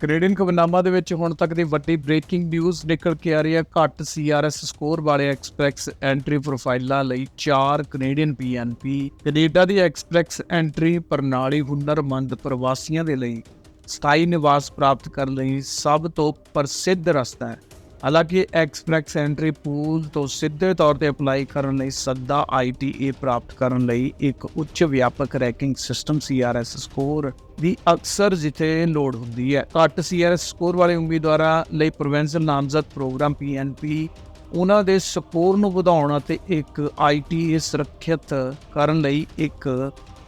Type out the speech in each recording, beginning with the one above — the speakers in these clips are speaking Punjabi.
ਕੈਨੇਡੀਅਨ ਖਬਰਨਾਮਾ ਦੇ ਵਿੱਚ ਹੁਣ ਤੱਕ ਦੀ ਵੱਡੀ ਬ੍ਰੇਕਿੰਗ ਨਿਊਜ਼ ਨਿਕਲ ਕੇ ਆ ਰਹੀ ਹੈ। ਘੱਟ ਸੀਆਰਐਸ ਸਕੋਰ ਵਾਲੇ ਐਕਸਪ੍ਰੈਸ ਐਂਟਰੀ ਪ੍ਰੋਫਾਈਲਾਂ ਲਈ 4 ਕੈਨੇਡੀਅਨ ਪੀਐਨਪੀ ਕੈਨੇਡਾ ਦੀ ਐਕਸਪ੍ਰੈਸ ਐਂਟਰੀ ਪ੍ਰਣਾਲੀ ਹੁਨਰਮੰਦ ਪ੍ਰਵਾਸੀਆਂ ਦੇ ਲਈ ਸਥਾਈ ਨਿਵਾਸ ਪ੍ਰਾਪਤ ਕਰਨ ਲਈ ਸਭ ਤੋਂ ਪ੍ਰਸਿੱਧ ਰਸਤਾ ਹੈ। ਹਾਲਾਂਕਿ ਐਕਸਪ੍ਰੈਸ ਐਂਟਰੀ ਪੂਲ ਤੋਂ ਸਿੱਧੇ ਤੌਰ ਤੇ ਅਪਲਾਈ ਕਰਨ ਲਈ ਸੱਦਾ ਆਈਟੀਏ ਪ੍ਰਾਪਤ ਕਰਨ ਲਈ ਇੱਕ ਉੱਚ ਵਿਆਪਕ ਰੈਂਕਿੰਗ ਸਿਸਟਮ ਸੀਆਰਐਸ ਸਕੋਰ ਦੀ ਅਕਸਰ ਜਿੱਥੇ ਲੋੜ ਹੁੰਦੀ ਹੈ। ਘੱਟ ਸੀਆਰਐਸ ਸਕੋਰ ਵਾਲੇ ਉਮੀਦਵਾਰਾਂ ਲਈ ਪ੍ਰੋਵਿੰਸ਼ਲ ਨਾਮਜ਼ਦ ਪ੍ਰੋਗਰਾਮ ਪੀਐਨਪੀ ਉਹਨਾਂ ਦੇ ਸਕੋਰ ਨੂੰ ਵਧਾਉਣ ਅਤੇ ਇੱਕ ਆਈਟੀਏ ਸੁਰੱਖਿਅਤ ਕਰਨ ਲਈ ਇੱਕ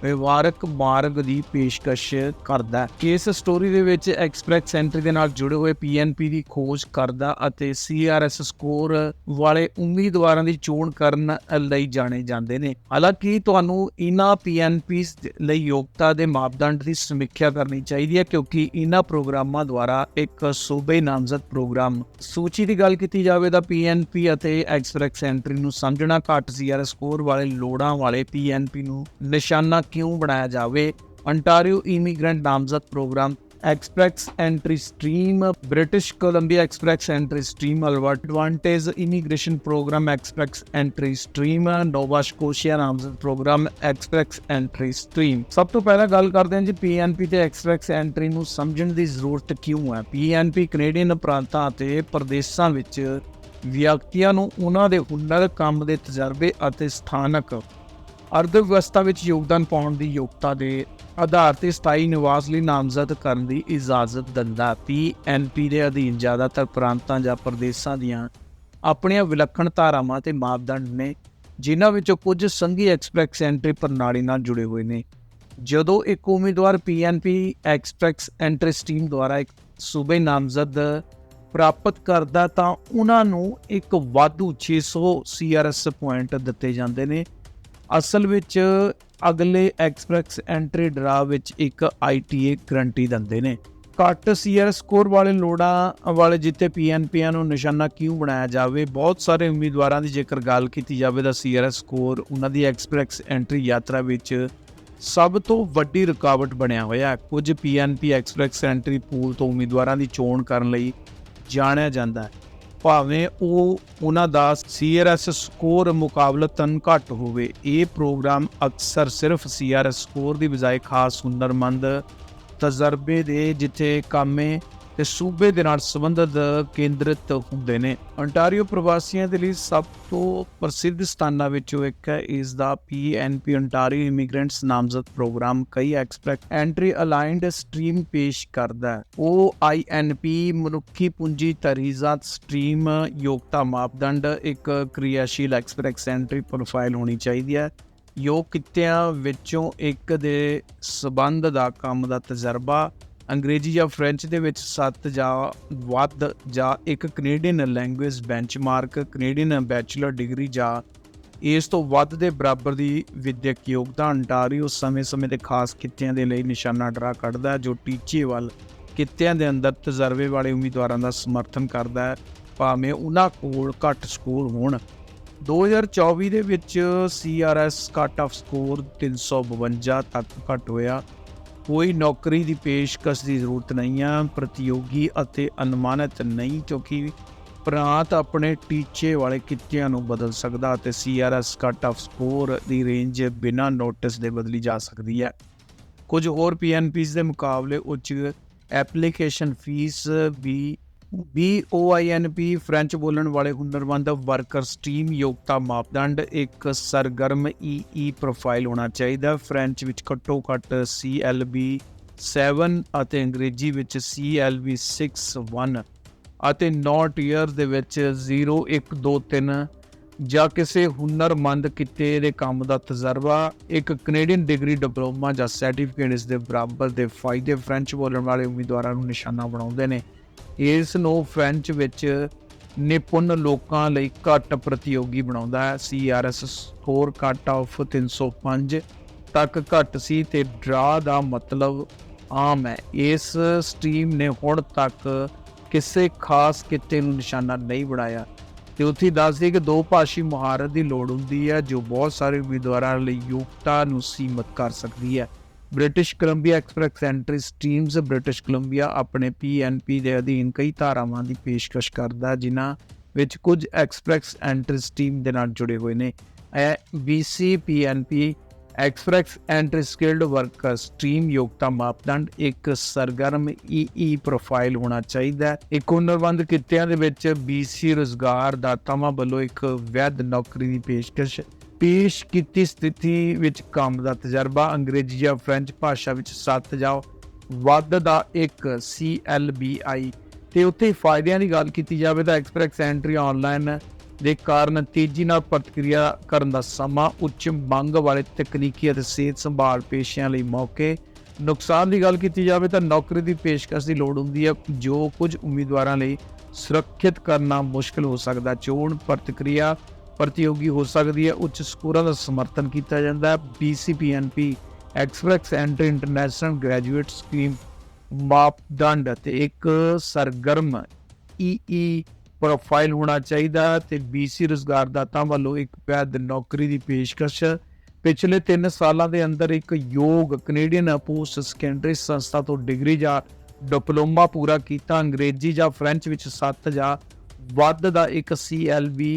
ਵਿਵਹਾਰਕ ਮਾਰਗ ਦੀ ਪੇਸ਼ਕਸ਼ ਕਰਦਾ ਹੈ। ਕੇਸ ਸਟੋਰੀ ਦੇ ਵਿੱਚ ਐਕਸਪ੍ਰੈਸ ਐਂਟਰੀ ਦੇ ਨਾਲ ਜੁੜੇ ਹੋਏ ਪੀਐਨਪੀ ਦੀ ਖੋਜ ਕਰਦਾ ਅਤੇ ਸੀਆਰਐਸ ਸਕੋਰ ਵਾਲੇ ਉਮੀਦਵਾਰਾਂ ਦੀ ਚੋਣ ਕਰਨ ਲਈ ਜਾਣੇ ਜਾਂਦੇ ਨੇ। ਹਾਲਾਂਕਿ ਤੁਹਾਨੂੰ ਇਹਨਾਂ ਪੀਐਨਪੀਸ ਲਈ ਯੋਗਤਾ ਦੇ ਮਾਪਦੰਡ ਦੀ ਸਮੀਖਿਆ ਕਰਨੀ ਚਾਹੀਦੀ ਹੈ ਕਿਉਂਕਿ ਇਹਨਾਂ ਪ੍ਰੋਗਰਾਮਾਂ ਦੁਆਰਾ ਇੱਕ ਸੂਬੇ ਨਾਮਜ਼ਦ ਪ੍ਰੋਗਰਾਮ ਸੂਚੀ ਦੀ ਗੱਲ ਕੀਤੀ ਜਾਵੇ ਤਾਂ ਪੀਐਨਪੀ ਅਤੇ ਐਕਸਪ੍ਰੈਸ ਐਂਟਰੀ ਨੂੰ ਸਮਝਣਾ ਘੱਟ ਸੀਆਰਐਸ ਸਕੋਰ ਵਾਲੇ ਲੋੜਾਂ ਵਾਲੇ ਪੀਐਨਪੀ ਨੂੰ ਨਿਸ਼ਾਨਾ ਕਿਉਂ ਬਣਾਇਆ ਜਾਵੇ? ਅੰਟਾਰੀਓ ਇਮੀਗ੍ਰੈਂਟ ਨਾਮਜ਼ਦ program express entry stream British Columbia express entry stream Alberta advantage immigration program express entry stream Nova Scotia ਨਾਮਜ਼ਦ ਪ੍ਰੋਗਰਾਮ ਐਕਸਪ੍ਰੈਸ ਐਂਟਰੀ ਸਟ੍ਰੀਮ ਸਭ ਤੋਂ ਪਹਿਲਾਂ ਗੱਲ ਕਰਦੇ ਹਾਂ ਜੀ ਪੀਐਨਪੀ ਤੇ ਐਕਸਪ੍ਰੈਸ ਐਂਟਰੀ ਨੂੰ ਸਮਝਣ ਦੀ ਜ਼ਰੂਰਤ ਕਿਉਂ ਹੈ? ਪੀਐਨਪੀ ਕੈਨੇਡੀਅਨ ਪ੍ਰਾਂਤਾਂ ਅਤੇ ਪ੍ਰਦੇਸ਼ਾਂ ਵਿੱਚ ਵਿਅਕਤੀਆਂ ਨੂੰ ਉਹਨਾਂ ਦੇ ਹੁਨਰ, ਕੰਮ ਦੇ ਤਜਰਬੇ ਅਤੇ ਸਥਾਨਕ ਅਰਥ ਵਿਵਸਥਾ ਵਿੱਚ ਯੋਗਦਾਨ ਪਾਉਣ ਦੀ ਯੋਗਤਾ ਦੇ ਆਧਾਰ ਤੇ ਸਥਾਈ ਨਿਵਾਸ ਲਈ ਨਾਮਜ਼ਦ ਕਰਨ ਦੀ ਇਜਾਜ਼ਤ ਦਿੰਦਾ। ਪੀਐਨਪੀ ਦੇ ਅਧੀਨ ਜ਼ਿਆਦਾਤਰ ਪ੍ਰਾਂਤਾਂ ਜਾਂ ਪ੍ਰਦੇਸ਼ਾਂ ਦੀਆਂ ਆਪਣੀਆਂ ਵਿਲੱਖਣ ਧਾਰਾਵਾਂ ਤੇ ਮਾਪਦੰਡ ਨੇ, ਜਿਨ੍ਹਾਂ ਵਿੱਚੋਂ ਕੁਝ ਸੰਘੀ ਐਕਸਪ੍ਰੈਸ ਐਂਟਰੀ ਪ੍ਰਣਾਲੀ ਨਾਲ ਜੁੜੇ ਹੋਏ ਨੇ। ਜਦੋਂ ਇੱਕ ਉਮੀਦਵਾਰ ਪੀਐਨਪੀ ਐਕਸਪ੍ਰੈਸ ਐਂਟਰੀ ਸਟੀਮ ਦੁਆਰਾ ਇੱਕ ਸੂਬੇ ਨਾਮਜ਼ਦ ਪ੍ਰਾਪਤ ਕਰਦਾ ਤਾਂ ਉਹਨਾਂ ਨੂੰ ਇੱਕ ਵਾਧੂ 600 ਸੀਆਰਐਸ ਪੁਆਇੰਟ ਦਿੱਤੇ ਜਾਂਦੇ ਨੇ। ਅਸਲ ਵਿੱਚ ਅਗਲੇ ਐਕਸਪ੍ਰੈਸ ਐਂਟਰੀ ਡਰਾ ਵਿੱਚ ਇੱਕ ਆਈਟੀਏ ਗਰੰਟੀ ਦਿੰਦੇ ਨੇ। ਘੱਟ ਸੀਆਰ ਸਕੋਰ ਵਾਲੇ ਲੋੜਾਂ ਵਾਲੇ ਜਿੱਤੇ ਪੀਐਨਪੀਆਂ ਨੂੰ ਨਿਸ਼ਾਨਾ ਕਿਉਂ ਬਣਾਇਆ ਜਾਵੇ, ਬਹੁਤ ਸਾਰੇ ਉਮੀਦਵਾਰਾਂ ਦੀ ਜੇਕਰ ਗੱਲ ਕੀਤੀ ਜਾਵੇ ਤਾਂ ਸੀਆਰ ਸਕੋਰ ਉਹਨਾਂ ਦੀ ਐਕਸਪ੍ਰੈਸ ਐਂਟਰੀ ਯਾਤਰਾ ਵਿੱਚ ਸਭ ਤੋਂ ਵੱਡੀ ਰੁਕਾਵਟ ਬਣਿਆ ਹੋਇਆ ਹੈ। ਕੁਝ ਪੀਐਨਪੀ ਐਕਸਪ੍ਰੈਸ ਐਂਟਰੀ ਪੂਲ ਤੋਂ ਉਮੀਦਵਾਰਾਂ ਦੀ ਚੋਣ ਕਰਨ ਲਈ ਜਾਣਿਆ ਜਾਂਦਾ ਹੈ। ਭਾਵੇਂ ਉਹ ਉਹਨਾਂ ਦਾ ਸੀਆਰਐਸ ਸਕੋਰ ਮੁਕਾਬਲਤਨ ਘੱਟ ਹੋਵੇ, ਇਹ ਪ੍ਰੋਗਰਾਮ ਅਕਸਰ ਸਿਰਫ ਸੀਆਰਐਸ ਸਕੋਰ ਦੀ ਬਜਾਏ ਖਾਸ ਹੁਨਰਮੰਦ ਤਜਰਬੇ ਦੇ ਜਿੱਥੇ ਕਾਮੇ ਤੇ ਸੂਬੇ ਦੇ ਨਾਲ ਸੰਬੰਧਿਤ ਕੇਂਦਰਿਤ ਹੁੰਦੇ ਨੇ। Ontario ਪ੍ਰਵਾਸੀਆਂ ਦੇ ਲਈ ਸਭ ਤੋਂ ਪ੍ਰਸਿੱਧ ਸਥਾਨਾਂ ਵਿੱਚੋਂ ਇੱਕ ਹੈ। ਇਸ ਦਾ ਪੀਐਨਪੀ ontario ਇਮੀਗ੍ਰੈਂਟਸ ਨਾਮਜ਼ਦ ਪ੍ਰੋਗਰਾਮ ਕਈ ਐਕਸਪ੍ਰੈਸ ਐਂਟਰੀ ਅਲਾਈਨਡ ਸਟ੍ਰੀਮ ਪੇਸ਼ ਕਰਦਾ ਹੈ। ਉਹ ਆਈਐਨਪੀ ਮਨੁੱਖੀ ਪੂੰਜੀ ਤਰੀਜ਼ਾਤ ਸਟ੍ਰੀਮ ਯੋਗਤਾ ਮਾਪਦੰਡ ਇੱਕ ਕਿਰਿਆਸ਼ੀਲ ਐਕਸਪ੍ਰੈਸ ਐਂਟਰੀ ਪ੍ਰੋਫਾਈਲ ਹੋਣੀ ਚਾਹੀਦੀ ਹੈ। ਯੋਗ ਕਿੱਤਿਆਂ ਵਿੱਚੋਂ ਇੱਕ ਦੇ ਸਬੰਧ ਦਾ ਕੰਮ ਦਾ ਤਜਰਬਾ ਅੰਗਰੇਜ਼ੀ ਜਾਂ ਫ੍ਰੈਂਚ ਦੇ ਵਿੱਚ 7 ਜਾਂ ਵੱਧ ਜਾਂ ਇੱਕ Canadian language benchmark Canadian bachelor degree ਜਾਂ ਇਸ ਤੋਂ ਵੱਧ ਦੇ ਬਰਾਬਰ ਦੀ ਵਿਦਿਅਕ ਯੋਗਤਾ ਅੰਟਾਰੀਓ ਸਮੇਂ-ਸਮੇਂ ਦੇ ਖਾਸ ਕਿੱਤਿਆਂ ਦੇ ਲਈ ਨਿਸ਼ਾਨਾ ਡਰਾ ਕੱਢਦਾ ਹੈ, ਜੋ ਟੀਚੇ ਵੱਲ ਕਿੱਤਿਆਂ ਦੇ ਅੰਦਰ ਤਜਰਬੇ ਵਾਲੇ ਉਮੀਦਵਾਰਾਂ ਦਾ ਸਮਰਥਨ ਕਰਦਾ ਹੈ, ਭਾਵੇਂ ਉਹਨਾਂ ਕੋਲ ਘੱਟ ਸਕੋਰ ਹੋਣ। 2024 ਦੇ ਵਿੱਚ CRS ਕੱਟ ਆਫ ਸਕੋਰ 352 ਤੱਕ ਘਟ ਹੋਇਆ। ਕੋਈ ਨੌਕਰੀ ਦੀ ਪੇਸ਼ਕਸ਼ ਦੀ ਜ਼ਰੂਰਤ ਨਹੀਂ ਆ, ਪ੍ਰਤੀਯੋਗੀ ਅਤੇ ਅਨੁਮਾਨਿਤ ਨਹੀਂ, ਕਿਉਂਕਿ ਪ੍ਰਾਂਤ ਆਪਣੇ ਟੀਚੇ ਵਾਲੇ ਕਿੱਤਿਆਂ ਨੂੰ ਬਦਲ ਸਕਦਾ ਅਤੇ CRS ਕੱਟ ਆਫ ਸਕੋਰ ਦੀ ਰੇਂਜ ਬਿਨਾਂ ਨੋਟਿਸ ਦੇ ਬਦਲੀ ਜਾ ਸਕਦੀ ਹੈ। ਕੁਝ ਹੋਰ ਪੀਐਨਪੀਸ ਦੇ ਮੁਕਾਬਲੇ ਉੱਚ ਐਪਲੀਕੇਸ਼ਨ ਫੀਸ ਵੀ BOINP ਫ੍ਰੈਂਚ ਬੋਲਣ ਵਾਲੇ ਹੁਨਰਮੰਦ ਵਰਕਰ ਸਟ੍ਰੀਮ ਯੋਗਤਾ ਮਾਪਦੰਡ, ਇੱਕ ਸਰਗਰਮ EE ਪ੍ਰੋਫਾਈਲ ਹੋਣਾ ਚਾਹੀਦਾ। ਫ੍ਰੈਂਚ ਵਿੱਚ ਘੱਟੋ ਘੱਟ CLB 7 ਅਤੇ ਅੰਗਰੇਜ਼ੀ ਵਿੱਚ CLB 6 1 ਅਤੇ ਨੋਟ ਈਅਰ ਦੇ ਵਿੱਚ 0 1 2 3 ਜਾਂ ਕਿਸੇ ਹੁਨਰਮੰਦ ਕਿਤੇ ਦੇ ਕੰਮ ਦਾ ਤਜਰਬਾ, ਇੱਕ ਕੈਨੇਡੀਅਨ ਡਿਗਰੀ ਡਿਪਲੋਮਾ ਜਾਂ ਸਰਟੀਫਿਕੇਟ ਇਸ ਦੇ ਬਰਾਬਰ ਦੇ ਫਾਇਦੇ। ਫ੍ਰੈਂਚ ਬੋਲਣ ਵਾਲੇ ਉਮੀਦਵਾਰਾਂ ਨੂੰ ਨਿਸ਼ਾਨਾ ਬਣਾਉਂਦੇ ਨੇ। ਇਸ ਨੂੰ ਫ੍ਰੈਂਚ ਵਿੱਚ ਨਿਪੁੰਨ ਲੋਕਾਂ ਲਈ ਘੱਟ ਪ੍ਰਤੀਯੋਗੀ ਬਣਾਉਂਦਾ ਹੈ। ਸੀਆਰਐਸ ਸਕੋਰ ਕੱਟ ਆਫ 305 ਤੱਕ ਘੱਟ ਸੀ ਤੇ ਡਰਾ ਦਾ ਮਤਲਬ ਆਮ ਹੈ। ਇਸ ਸਟ੍ਰੀਮ ਨੇ ਹੁਣ ਤੱਕ ਕਿਸੇ ਖਾਸ ਕਿਤੇ ਨੂੰ ਨਿਸ਼ਾਨਾ ਨਹੀਂ ਬਣਾਇਆ। ਤੇ ਉੱਥੇ ਦੱਸਦੀ ਕਿ ਦੋ ਭਾਸ਼ੀ ਮੁਹਾਰਤ ਦੀ ਲੋੜ ਹੁੰਦੀ ਹੈ, ਜੋ ਬਹੁਤ ਸਾਰੇ ਉਮੀਦਵਾਰਾਂ ਲਈ ਯੋਗਤਾ ਨੂੰ ਸੀਮਤ ਕਰ ਸਕਦੀ ਹੈ। British Columbia express entry streams British Columbia ਆਪਣੇ ਪੀਐਨਪੀ ਦੇ ਅਧੀਨ ਕਈ ਧਾਰਾਵਾਂ ਦੀ ਪੇਸ਼ਕਸ਼ ਕਰਦਾ ਜਿਨ੍ਹਾਂ ਵਿੱਚ ਕੁਝ ਐਕਸਪ੍ਰੈਸ ਐਂਟਰੀ ਸਟ੍ਰੀਮ ਦੇ ਨਾਲ ਜੁੜੇ ਹੋਏ ਨੇ। ਇਹ BCPNP express entry skilled worker stream ਯੋਗਤਾ ਮਾਪਦੰਡ, ਇੱਕ ਸਰਗਰਮ ਈਈ ਪ੍ਰੋਫਾਈਲ ਹੋਣਾ ਚਾਹੀਦਾ ਹੈ। ਇੱਕ ਹੁਨਰਮੰਦ ਕਿੱਤਿਆਂ ਦੇ ਵਿੱਚ BC ਰੋਜ਼ਗਾਰ ਦਾਤਾਵਾਂ ਵੱਲੋਂ ਇੱਕ ਵੈਧ ਨੌਕਰੀ ਦੀ ਪੇਸ਼ਕਸ਼ ਪੇਸ਼ ਕੀਤੀ ਸਥਿਤੀ ਵਿੱਚ ਕੰਮ ਦਾ ਤਜਰਬਾ, ਅੰਗਰੇਜ਼ੀ ਜਾਂ ਫ੍ਰੈਂਚ ਭਾਸ਼ਾ ਵਿੱਚ ਸੱਤ ਜਾਂ ਵੱਧ ਦਾ ਇੱਕ CLBI ਤੇ ਉੱਥੇ ਫਾਇਦਿਆਂ ਦੀ ਗੱਲ ਕੀਤੀ ਜਾਵੇ ਤਾਂ ਐਕਸਪ੍ਰੈਸ ਐਂਟਰੀ ਆਨਲਾਈਨ ਦੇ ਕਾਰਨ ਤੇਜ਼ੀ ਨਾਲ ਪ੍ਰਤੀਕਿਰਿਆ ਕਰਨ ਦਾ ਸਮਾਂ, ਉੱਚ ਮੰਗ ਵਾਲੇ ਤਕਨੀਕੀ ਅਤੇ ਸਿਹਤ ਸੰਭਾਲ ਪੇਸ਼ਿਆਂ ਲਈ ਮੌਕੇ। ਨੁਕਸਾਨ ਦੀ ਗੱਲ ਕੀਤੀ ਜਾਵੇ ਤਾਂ ਨੌਕਰੀ ਦੀ ਪੇਸ਼ਕਸ਼ ਦੀ ਲੋੜ ਹੁੰਦੀ ਹੈ, ਜੋ ਕੁਝ ਉਮੀਦਵਾਰਾਂ ਲਈ ਸੁਰੱਖਿਅਤ ਕਰਨਾ ਮੁਸ਼ਕਲ ਹੋ ਸਕਦਾ। ਚੋਣ ਪ੍ਰਤੀਕਿਰਿਆ ਪ੍ਰਤੀਯੋਗੀ ਹੋ ਸਕਦੀ ਹੈ ਉੱਚ ਸਕੋਰਾਂ ਦਾ ਸਮਰਥਨ ਕੀਤਾ ਜਾਂਦਾ ਹੈ। BCPNP express entry international graduate scheme ਮਾਪਦੰਡ ਅਤੇ ਇੱਕ ਸਰਗਰਮ ਈਈ ਪ੍ਰੋਫਾਈਲ ਹੋਣਾ ਚਾਹੀਦਾ ਹੈ ਤੇ BC ਰੁਜ਼ਗਾਰਦਾਤਾ ਵੱਲੋਂ ਇੱਕ ਵੈਧ ਨੌਕਰੀ ਦੀ ਪੇਸ਼ਕਸ਼। ਪਿਛਲੇ 3 ਸਾਲਾਂ ਦੇ ਅੰਦਰ ਇੱਕ ਯੋਗ ਕੈਨੇਡੀਅਨ ਪੋਸਟ ਸੈਕੰਡਰੀ ਸੰਸਥਾ ਤੋਂ ਡਿਗਰੀ ਜਾਂ ਡਿਪਲੋਮਾ ਪੂਰਾ ਕੀਤਾ। ਅੰਗਰੇਜ਼ੀ ਜਾਂ ਫ੍ਰੈਂਚ ਵਿੱਚ 7 ਜਾਂ ਵੱਧ ਦਾ ਇੱਕ CLB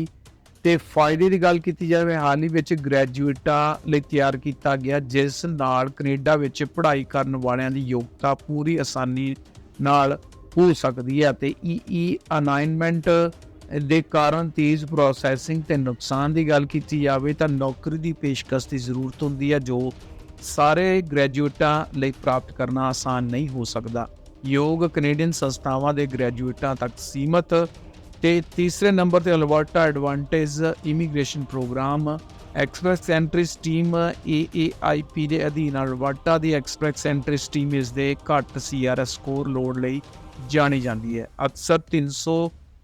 ਤੇ ਫਾਇਦੇ ਦੀ ਗੱਲ ਕੀਤੀ ਜਾਵੇ, ਹਾਲ ਹੀ ਵਿੱਚ ਗ੍ਰੈਜੂਏਟਾਂ ਲਈ ਤਿਆਰ ਕੀਤਾ ਗਿਆ, ਜਿਸ ਨਾਲ ਕੈਨੇਡਾ ਵਿੱਚ ਪੜ੍ਹਾਈ ਕਰਨ ਵਾਲਿਆਂ ਦੀ ਯੋਗਤਾ ਪੂਰੀ ਆਸਾਨੀ ਨਾਲ ਹੋ ਸਕਦੀ ਹੈ ਤੇ ਈਈ ਅਨਾਈਨਮੈਂਟ ਦੇ ਕਾਰਨ ਤੇਜ਼ ਪ੍ਰੋਸੈਸਿੰਗ ਤੇ ਨੁਕਸਾਨ ਦੀ ਗੱਲ ਕੀਤੀ ਜਾਵੇ ਤਾਂ ਨੌਕਰੀ ਦੀ ਪੇਸ਼ਕਸ਼ ਦੀ ਜ਼ਰੂਰਤ ਹੁੰਦੀ ਹੈ, ਜੋ ਸਾਰੇ ਗ੍ਰੈਜੂਏਟਾਂ ਲਈ ਪ੍ਰਾਪਤ ਕਰਨਾ ਆਸਾਨ ਨਹੀਂ ਹੋ ਸਕਦਾ। ਯੋਗ ਕੈਨੇਡੀਅਨ ਸੰਸਥਾਵਾਂ ਦੇ ਗ੍ਰੈਜੂਏਟਾਂ ਤੱਕ ਸੀਮਤ ਤੇ ਤੀਸਰੇ ਨੰਬਰ ਤੇ Alberta advantage immigration program, express entry stream AAIP ਦੇ ਅਧੀਨ ਅਲਬਰਟਾ ਦੀ ਐਕਸਪ੍ਰੈਸ ਐਂਟਰੀ ਸਟ੍ਰੀਮ ਇਸ ਦੇ ਘੱਟ CRS ਸਕੋਰ ਲੋੜ ਲਈ ਜਾਣੀ ਜਾਂਦੀ ਹੈ। ਅਕਸਰ 300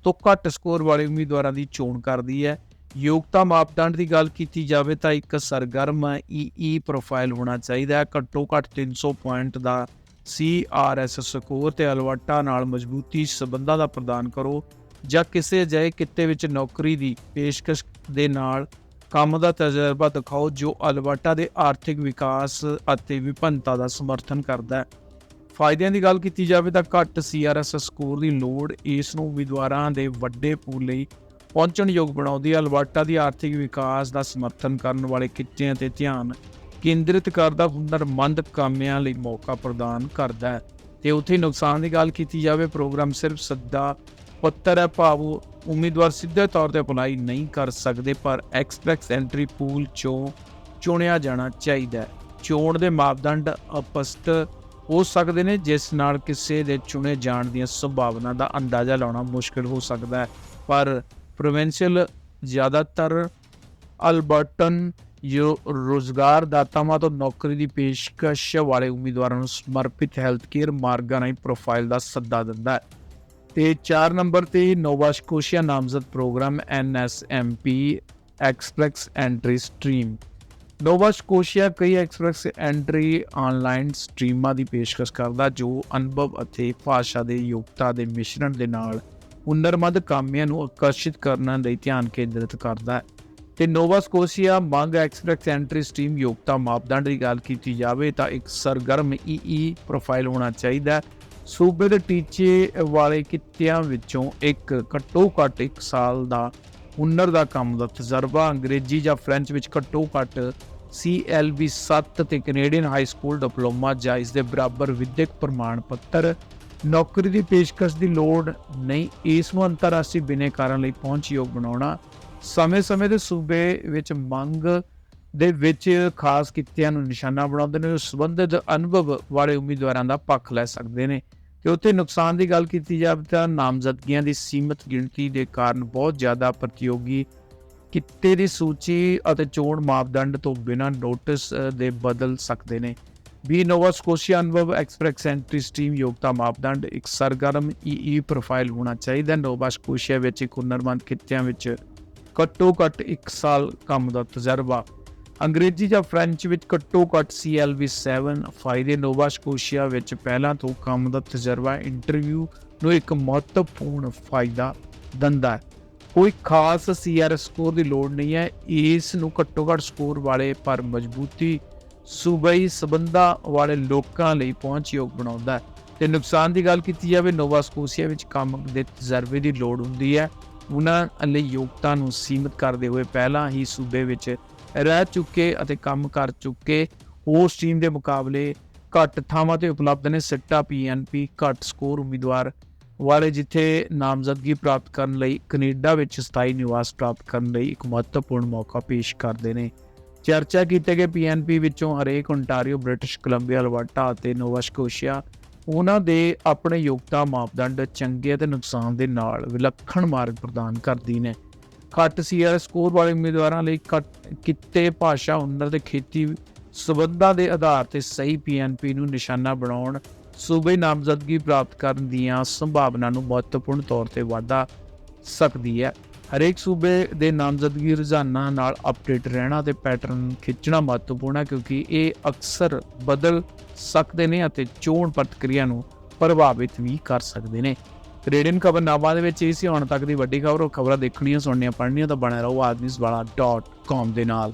ਤੋਂ ਘੱਟ ਸਕੋਰ ਵਾਲੇ ਉਮੀਦਵਾਰਾਂ ਦੀ ਚੋਣ ਕਰਦੀ ਹੈ। ਯੋਗਤਾ ਮਾਪਦੰਡ ਦੀ ਗੱਲ ਕੀਤੀ ਜਾਵੇ ਤਾਂ ਇੱਕ ਸਰਗਰਮ ਈਈ ਪ੍ਰੋਫਾਈਲ ਹੋਣਾ ਚਾਹੀਦਾ ਹੈ। ਘੱਟੋ ਘੱਟ 300 ਪੁਆਇੰਟ ਦਾ CRS ਸਕੋਰ ਤੇ ਅਲਵਟਾ ਨਾਲ ਮਜ਼ਬੂਤੀ ਸਬੰਧਾਂ ਦਾ ਪ੍ਰਦਾਨ ਕਰੋ। ਜਾਂ ਕਿਸੇ ਅਜਿਹੇ ਕਿੱਤੇ ਵਿੱਚ ਨੌਕਰੀ ਦੀ ਪੇਸ਼ਕਸ਼ ਦੇ ਨਾਲ ਕੰਮ ਦਾ ਤਜਰਬਾ ਦਿਖਾਓ ਜੋ ਅਲਵਟਾ ਦੇ ਆਰਥਿਕ ਵਿਕਾਸ ਅਤੇ ਵਿਭਿੰਨਤਾ ਦਾ ਸਮਰਥਨ ਕਰਦਾ ਹੈ। ਫਾਇਦਿਆਂ ਦੀ ਗੱਲ ਕੀਤੀ ਜਾਵੇ ਤਾਂ ਘੱਟ CRS ਸਕੋਰ ਦੀ ਲੋੜ ਇਸ ਨੂੰ ਉਮੀਦਵਾਰਾਂ ਦੇ ਵੱਡੇ ਪੂਲ ਲਈ ਪਹੁੰਚਣ ਯੋਗ ਬਣਾਉਂਦੀ ਹੈ। ਅਲਬਰਟਾ ਦੀ ਆਰਥਿਕ ਵਿਕਾਸ ਦਾ ਸਮਰਥਨ ਕਰਨ ਵਾਲੇ ਕਿੱਤਿਆਂ ਤੇ ਧਿਆਨ ਕੇਂਦਰਿਤ ਕਰਦਾ ਹੁਨਰਮੰਦ ਕਾਮਿਆਂ ਲਈ ਮੌਕਾ ਪ੍ਰਦਾਨ ਕਰਦਾ ਹੈ। ਤੇ ਉੱਥੇ ਨੁਕਸਾਨ ਦੀ ਗੱਲ ਕੀਤੀ ਜਾਵੇ, ਪ੍ਰੋਗਰਾਮ ਸਿਰਫ ਸੱਦਾ ਪੱਤਰ ਹੈ, ਭਾਵ ਉਮੀਦਵਾਰ ਸਿੱਧੇ ਤੌਰ ਤੇ ਅਪਲਾਈ ਨਹੀਂ ਕਰ ਸਕਦੇ, ਪਰ ਐਕਸਪ੍ਰੈਸ ਐਂਟਰੀ ਪੂਲ ਚੋਂ ਚੁਣਿਆ ਜਾਣਾ ਚਾਹੀਦਾ ਹੈ। ਚੋਣ ਦੇ ਮਾਪਦੰਡ ਅਪਸਟ ਹੋ ਸਕਦੇ ਨੇ, ਜਿਸ ਨਾਲ ਕਿਸੇ ਦੇ ਚੁਣੇ ਜਾਣ ਦੀਆਂ ਸੰਭਾਵਨਾ ਦਾ ਅੰਦਾਜ਼ਾ ਲਾਉਣਾ ਮੁਸ਼ਕਲ ਹੋ ਸਕਦਾ ਹੈ। ਪਰ ਪ੍ਰੋਵਿੰਸ਼ੀਅਲ ਜ਼ਿਆਦਾਤਰ ਅਲਬਰਟਨ ਜੋ ਰੋਜ਼ਗਾਰ ਤੋਂ ਨੌਕਰੀ ਦੀ ਪੇਸ਼ਕਸ਼ ਵਾਲੇ ਉਮੀਦਵਾਰਾਂ ਨੂੰ ਸਮਰਪਿਤ ਹੈਲਥ ਕੇਅਰ ਮਾਰਗਾਂ ਰਾਹੀਂ ਪ੍ਰੋਫਾਈਲ ਦਾ ਸੱਦਾ ਦਿੰਦਾ ਹੈ। ਤੇ 4 ਨੰਬਰ ਤੇ ਨੋਵਾ ਸਕੋਸ਼ੀਆ ਨਾਮਜ਼ਦ program NSMP express entry stream. Nova Scotia ਕਈ ਐਕਸਪ੍ਰੈਸ ਐਂਟਰੀ ਆਨਲਾਈਨ ਸਟ੍ਰੀਮਾਂ ਦੀ ਪੇਸ਼ਕਸ਼ ਕਰਦਾ, ਜੋ ਅਨੁਭਵ ਅਤੇ ਭਾਸ਼ਾ ਦੇ ਯੋਗਤਾ ਦੇ ਮਿਸ਼ਰਣ ਦੇ ਨਾਲ ਹੁਨਰਮੰਦ ਕਾਮਿਆਂ ਨੂੰ ਆਕਰਸ਼ਿਤ ਕਰਨ ਲਈ ਧਿਆਨ ਕੇਂਦਰਿਤ ਕਰਦਾ ਹੈ। ਤੇ ਨੋਵਾ ਸਕੋਸ਼ੀਆ ਮੰਗ ਐਕਸਪ੍ਰੈਸ ਐਂਟਰੀ ਸਟ੍ਰੀਮ ਯੋਗਤਾ ਮਾਪਦੰਡ ਦੀ ਗੱਲ ਕੀਤੀ ਜਾਵੇ, ਤਾਂ ਇੱਕ ਸਰਗਰਮ ਈਈ ਪ੍ਰੋਫਾਈਲ ਹੋਣਾ ਚਾਹੀਦਾ ਹੈ। ਸੂਬੇ ਦੇ ਟੀਚੇ ਵਾਲੇ ਕਿੱਤਿਆਂ ਵਿੱਚੋਂ ਇੱਕ, ਘੱਟੋ ਘੱਟ 1 ਸਾਲ ਦਾ ਹੁਨਰ ਦਾ ਕੰਮ ਦਾ ਤਜਰਬਾ ਅੰਗਰੇਜ਼ੀ ਜਾਂ ਫ੍ਰੈਂਚ ਵਿੱਚ ਘੱਟੋ ਘੱਟ CLB 7 ਤੇ ਕੈਨੇਡੀਅਨ ਹਾਈ ਸਕੂਲ ਡਿਪਲੋਮਾ ਜਾਂ ਇਸ ਦੇ ਬਰਾਬਰ ਵਿਦਿਅਕ ਪ੍ਰਮਾਣ ਪੱਤਰ। ਨੌਕਰੀ ਦੀ ਪੇਸ਼ਕਸ਼ ਦੀ ਲੋੜ ਨਹੀਂ, ਇਸ ਨੂੰ ਅੰਤਰਰਾਸ਼ਟਰੀ ਬਿਨੇਕਾਰਾਂ ਲਈ ਪਹੁੰਚਯੋਗ ਬਣਾਉਣਾ। ਸਮੇਂ-ਸਮੇਂ ਦੇ ਸੂਬੇ ਵਿੱਚ ਮੰਗ ਦੇ ਵਿੱਚ ਖਾਸ ਕਿੱਤਿਆਂ ਨੂੰ ਨਿਸ਼ਾਨਾ ਬਣਾਉਂਦੇ ਨੇ ਸੰਬੰਧਿਤ ਅਨੁਭਵ ਵਾਲੇ ਉਮੀਦਵਾਰਾਂ ਦਾ ਪੱਖ ਲੈ ਸਕਦੇ ਨੇ। ਤੇ ਉੱਥੇ ਨੁਕਸਾਨ ਦੀ ਗੱਲ ਕੀਤੀ ਜਾਵੇ ਤਾਂ ਨਾਮਜ਼ਦਗੀਆਂ ਦੀ ਸੀਮਤ ਗਿਣਤੀ ਦੇ ਕਾਰਨ ਬਹੁਤ ਜ਼ਿਆਦਾ ਪ੍ਰਤੀਯੋਗੀ ਕਿੱਤੇ ਦੀ ਸੂਚੀ ਅਤੇ ਚੋਣ ਮਾਪਦੰਡ ਤੋਂ ਬਿਨਾਂ ਨੋਟਿਸ ਦੇ ਬਦਲ ਸਕਦੇ ਨੇ। ਵੀ ਨੋਵਾ ਸਕੋਸ਼ੀਆ ਅਨੁਭਵ ਐਕਸਪ੍ਰੈਸ ਐਂਟਰੀ ਸਟ੍ਰੀਮ ਯੋਗਤਾ ਮਾਪਦੰਡ ਇੱਕ ਸਰਗਰਮ ਈਈ ਪ੍ਰੋਫਾਈਲ ਹੋਣਾ ਚਾਹੀਦਾ। ਨੋਵਾ ਸਕੋਸ਼ੀਆ ਵਿੱਚ ਇੱਕ ਹੁਨਰਮੰਦ ਕਿੱਤਿਆਂ ਵਿੱਚ ਘੱਟੋ ਘੱਟ 1 ਸਾਲ ਕੰਮ ਦਾ ਤਜਰਬਾ ਅੰਗਰੇਜ਼ੀ ਜਾਂ ਫ੍ਰੈਂਚ ਵਿੱਚ ਘੱਟੋ ਘੱਟ CLB 7 ਫਾਇਦੇ ਨੋਵਾ ਸਕੋਸ਼ੀਆ ਵਿੱਚ ਪਹਿਲਾਂ ਤੋਂ ਕੰਮ ਦਾ ਤਜਰਬਾ ਇੰਟਰਵਿਊ ਨੂੰ ਇੱਕ ਮਹੱਤਵਪੂਰਨ ਫਾਇਦਾ ਦਿੰਦਾ ਹੈ। ਕੋਈ ਖਾਸ CRS ਸਕੋਰ ਦੀ ਲੋੜ ਨਹੀਂ ਹੈ। ਇਸ ਨੂੰ ਘੱਟੋ ਘੱਟ ਸਕੋਰ ਵਾਲੇ ਪਰ ਮਜ਼ਬੂਤੀ, ਸੂਬਾਈ ਸਬੰਧਾਂ ਵਾਲੇ ਲੋਕਾਂ ਲਈ ਪਹੁੰਚਯੋਗ ਬਣਾਉਂਦਾ ਹੈ। ਤੇ ਨੁਕਸਾਨ ਦੀ ਗੱਲ ਕੀਤੀ ਜਾਵੇ ਨੋਵਾ ਸਕੋਸ਼ੀਆ ਵਿੱਚ ਕੰਮ ਦੇ ਤਜਰਬੇ ਦੀ ਲੋੜ ਹੁੰਦੀ ਹੈ। ਉਹਨਾਂ ਲਈ ਯੋਗਤਾ ਨੂੰ ਸੀਮਿਤ ਕਰਦੇ ਹੋਏ ਪਹਿਲਾਂ ਹੀ ਸੂਬੇ ਵਿੱਚ ਰਹਿ ਚੁੱਕੇ ਅਤੇ ਕੰਮ ਕਰ ਚੁੱਕੇ। ਉਸ ਟੀਮ ਦੇ ਮੁਕਾਬਲੇ ਘੱਟ ਥਾਵਾਂ ਤੇ ਉਪਲਬਧ ਨੇ। ਸਿੱਟਾ ਪੀਐਨਪੀ ਘੱਟ ਸਕੋਰ ਉਮੀਦਵਾਰ ਵਾਲੇ, ਜਿੱਥੇ ਨਾਮਜ਼ਦਗੀ ਪ੍ਰਾਪਤ ਕਰਨ ਲਈ ਕੈਨੇਡਾ ਵਿੱਚ ਸਥਾਈ ਨਿਵਾਸ ਪ੍ਰਾਪਤ ਕਰਨ ਲਈ ਇੱਕ ਮਹੱਤਵਪੂਰਨ ਮੌਕਾ ਪੇਸ਼ ਕਰਦੇ ਨੇ। ਚਰਚਾ ਕੀਤੇ ਗਏ ਪੀਐਨਪੀ ਵਿੱਚੋਂ ਹਰੇਕ ਓਨਟਾਰੀਓ ਬ੍ਰਿਟਿਸ਼ ਕੋਲੰਬੀਆ ਅਲਬਰਟਾ ਅਤੇ ਨੋਵਾ ਸਕੋਸ਼ੀਆ ਉਹਨਾਂ ਦੇ ਆਪਣੇ ਯੋਗਤਾ ਮਾਪਦੰਡ ਚੰਗੇ ਅਤੇ ਨੁਕਸਾਨ ਦੇ ਨਾਲ ਵਿਲੱਖਣ ਮਾਰਗ ਪ੍ਰਦਾਨ ਕਰਦੀ ਨੇ। ਘੱਟ ਸੀਆਰ ਸਕੋਰ ਵਾਲੇ ਉਮੀਦਵਾਰਾਂ ਲਈ ਘੱਟ ਕਿੱਤੇ ਭਾਸ਼ਾ ਹੁਨਰ ਤੇ ਖੇਤੀ ਸਬੰਧਾਂ ਦੇ ਆਧਾਰ ਤੇ ਸਹੀ ਪੀਐਨਪੀ ਨੂੰ ਨਿਸ਼ਾਨਾ ਬਣਾਉਣ, ਸੂਬੇ ਨਾਮਜ਼ਦਗੀ ਪ੍ਰਾਪਤ ਕਰਨ ਦੀਆਂ ਸੰਭਾਵਨਾ ਨੂੰ ਮਹੱਤਵਪੂਰਨ ਤੌਰ ਤੇ ਵਾਧਾ ਸਕਦੀ ਹੈ। ਹਰੇਕ ਸੂਬੇ ਦੇ ਨਾਮਜ਼ਦਗੀ ਰੁਝਾਨਾਂ ਨਾਲ ਅਪਡੇਟ ਰਹਿਣਾ ਤੇ ਪੈਟਰਨ ਖਿੱਚਣਾ ਮਹੱਤਵਪੂਰਨ ਹੈ ਕਿਉਂਕਿ ਇਹ ਅਕਸਰ ਬਦਲ ਸਕਦੇ ਨੇ ਅਤੇ ਚੋਣ ਪ੍ਰਕਿਰਿਆ ਨੂੰ ਪ੍ਰਭਾਵਿਤ ਵੀ ਕਰ ਸਕਦੇ ਨੇ। ਕੈਨੇਡੀਅਨ ਖਬਰਨਾਮਾ ਦੇ ਵਿੱਚ ਇਹ ਸੀ, ਹੁਣ ਤੱਕ ਦੀ ਵੱਡੀ ਖਬਰ, ਉਹ ਖਬਰਾਂ ਦੇਖਣੀਆਂ, ਸੁਣਨੀਆਂ, ਪੜ੍ਹਨੀਆਂ ਤਾਂ ਬਣਿਆ ਰਹੋ ਆਦਮੀਸਵਾਲਾ.com ਦੇ ਨਾਲ।